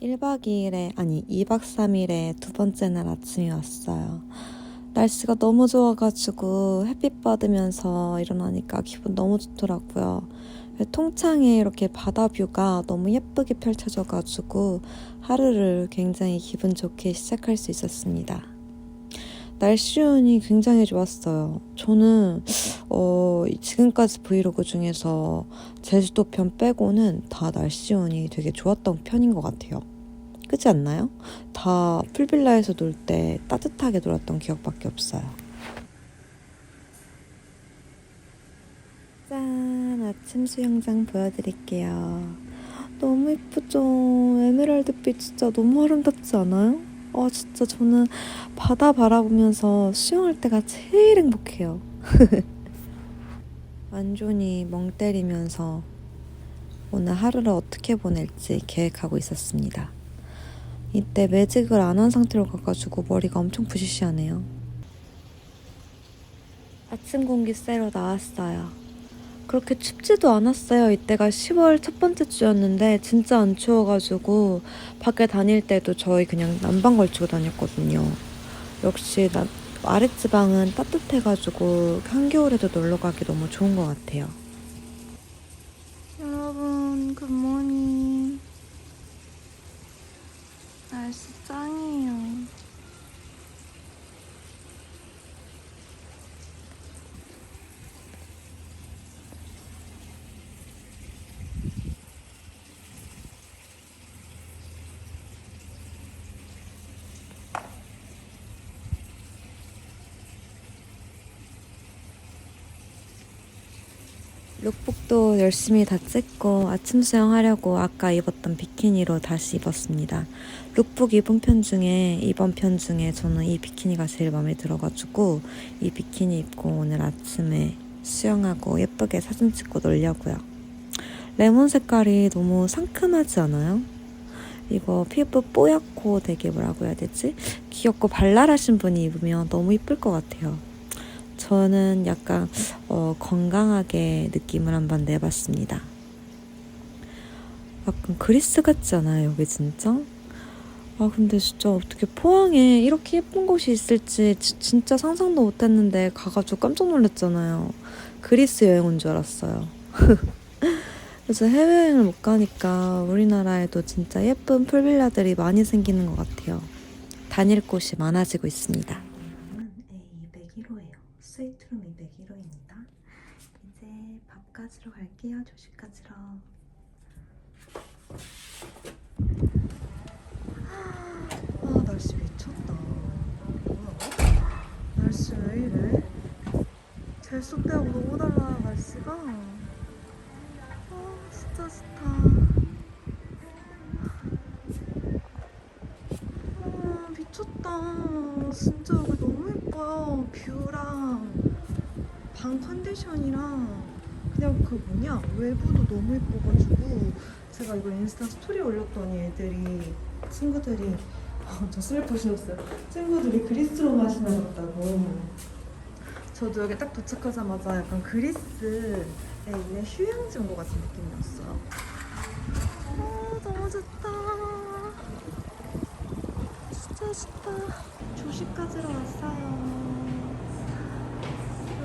1박 2일에, 아니 2박 3일에 두 번째 날 아침이 왔어요. 날씨가 너무 좋아가지고 햇빛 받으면서 일어나니까 기분 너무 좋더라고요. 통창에 이렇게 바다 뷰가 너무 예쁘게 펼쳐져가지고 하루를 굉장히 기분 좋게 시작할 수 있었습니다. 날씨 운이 굉장히 좋았어요. 저는 어, 지금까지 브이로그 중에서 제주도 편 빼고는 다 날씨 운이 되게 좋았던 편인 것 같아요. 그렇지 않나요? 다 풀빌라에서 놀 때 따뜻하게 놀았던 기억밖에 없어요. 짠! 아침 수영장 보여드릴게요. 너무 예쁘죠? 에메랄드빛 진짜 너무 아름답지 않아요? 아, 진짜 저는 바다 바라보면서 수영할 때가 제일 행복해요. 완전히 멍 때리면서 오늘 하루를 어떻게 보낼지 계획하고 있었습니다. 이때 매직을 안 한 상태로 가가지고 머리가 엄청 부시시하네요. 아침 공기 쐬러 나왔어요. 그렇게 춥지도 않았어요. 이때가 10월 첫 번째 주였는데 진짜 안 추워가지고 밖에 다닐 때도 저희 그냥 난방 걸치고 다녔거든요. 역시 나, 아랫지방은 따뜻해가지고 한겨울에도 놀러 가기 너무 좋은 것 같아요. 여러분, 굿모닝. 날씨 짱이에요. 룩북도 열심히 다 찍고 아침 수영하려고 아까 입었던 비키니로 다시 입었습니다. 룩북 입은 편 중에 이번 편 중에 저는 이 비키니가 제일 마음에 들어가지고 이 비키니 입고 오늘 아침에 수영하고 예쁘게 사진 찍고 놀려고요. 레몬 색깔이 너무 상큼하지 않아요? 이거 피부 뽀얗고 되게 뭐라고 해야 되지? 귀엽고 발랄하신 분이 입으면 너무 이쁠 것 같아요. 저는 약간 어, 건강하게 느낌을 한번 내봤습니다. 약간 그리스 같지 않아요, 여기 진짜? 아, 근데 진짜 어떻게 포항에 이렇게 예쁜 곳이 있을지 지- 진짜 상상도 못 했는데 가가지고 깜짝 놀랐잖아요. 그리스 여행 온 줄 알았어요. 그래서 해외여행을 못 가니까 우리나라에도 진짜 예쁜 풀빌라들이 많이 생기는 것 같아요. 다닐 곳이 많아지고 있습니다. A201호예요. 스위트룸 201호입니다. 이제 밥 가지러 갈게요. 조식 가지러. 아 날씨 미쳤다. 날씨 왜 이래? 젤속 때하고 너무 달라 날씨가. 아 진짜 좋다. 아 미쳤다. 진짜 여기 너무 예뻐요. 뷰랑 방 컨디션이랑 그냥 그 뭐냐 외부도 너무 예뻐가지고 제가 이거 인스타 스토리 올렸더니 애들이 친구들이 아, 저 슬리퍼 신었어요. 친구들이 그리스 로 마시나 봤다고. 저도 여기 딱 도착하자마자 약간 그리스에 있는 휴양지 온 것 같은 느낌이었어요. 아 너무 좋다. 진짜 좋다. 조식 가지러 왔어요.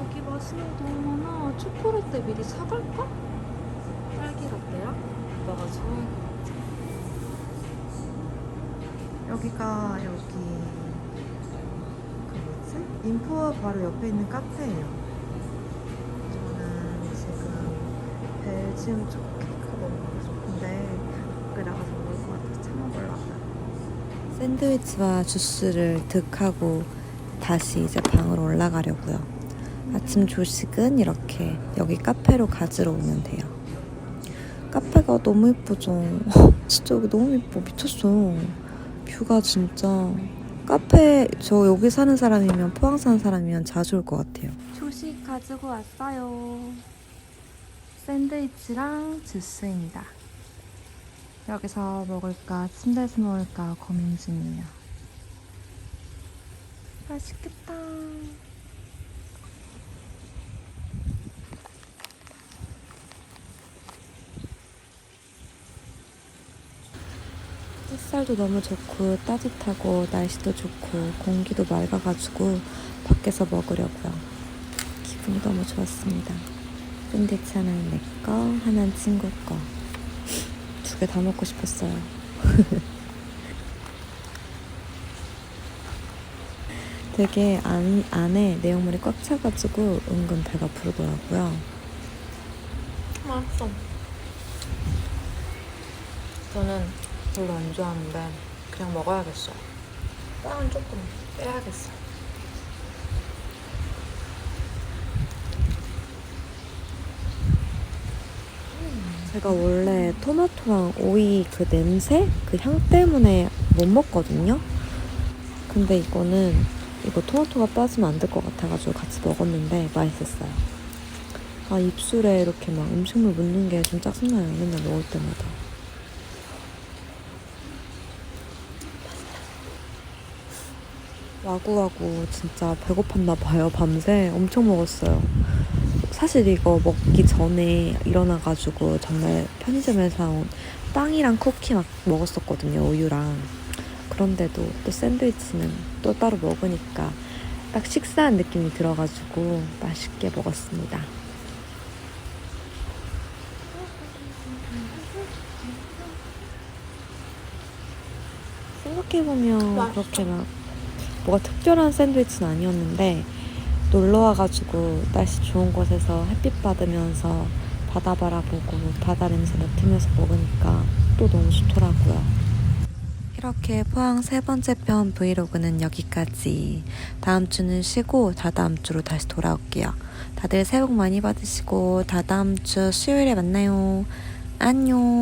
여기 맛있는 거 너무 많아. 초코라떼 미리 사갈까? 딸기 라떼랑? 오빠가 좋아할 것 같아. 여기가 여기 그 뭐지? 인포 바로 옆에 있는 카페예요. 저는 지금 벨지움 초코 케이크가 너무 먹고 싶은데 밖에 나가서 먹을 것 같아서 참아보려고요. 샌드위치와 주스를 득하고 다시 이제 방으로 올라가려고요. 아침 조식은 이렇게 여기 카페로 가지러 오면 돼요. 카페가 너무 예쁘죠? 진짜 여기 너무 예뻐. 미쳤어. 뷰가 진짜. 카페, 저 여기 사는 사람이면, 포항 사는 사람이면 자주 올 것 같아요. 조식 가지고 왔어요. 샌드위치랑 주스입니다. 여기서 먹을까, 침대에서 먹을까 고민 중이에요. 맛있겠다. 햇살도 너무 좋고 따뜻하고 날씨도 좋고 공기도 맑아가지고 밖에서 먹으려고요. 기분이 너무 좋았습니다. 샌드위치 하나는 내 거, 하나는 친구 거. 두 개 다 먹고 싶었어요. 되게 안, 안에 내용물이 꽉 차가지고 은근 배가 부르더라고요. 맛있어. 저는 별로 안 좋아하는데 그냥 먹어야겠어요. 빵은 조금 빼야겠어요. 제가 원래 토마토랑 오이 그 냄새, 그 향 때문에 못 먹거든요. 근데 이거는 이거 토마토가 빠지면 안 될 것 같아가지고 같이 먹었는데 맛있었어요. 아 입술에 이렇게 막 음식물 묻는 게 좀 짜증나요. 맨날 먹을 때마다. 와구와구 진짜 배고팠나 봐요. 밤새 엄청 먹었어요. 사실 이거 먹기 전에 일어나가지고 정말 편의점에서 사온 빵이랑 쿠키 막 먹었었거든요. 우유랑. 그런데도 또 샌드위치는 또 따로 먹으니까 딱 식사한 느낌이 들어가지고 맛있게 먹었습니다. 생각해보면. 그렇게 막 뭐가 특별한 샌드위치는 아니었는데 놀러 와가지고 날씨 좋은 곳에서 햇빛 받으면서 바다 바라보고 바다 냄새 맡으면서 먹으니까 또 너무 좋더라고요. 이렇게 포항 세 번째 편 브이로그는 여기까지. 다음 주는 쉬고 다다음 주로 다시 돌아올게요. 다들 새해 복 많이 받으시고 다다음 주 수요일에 만나요. 안녕.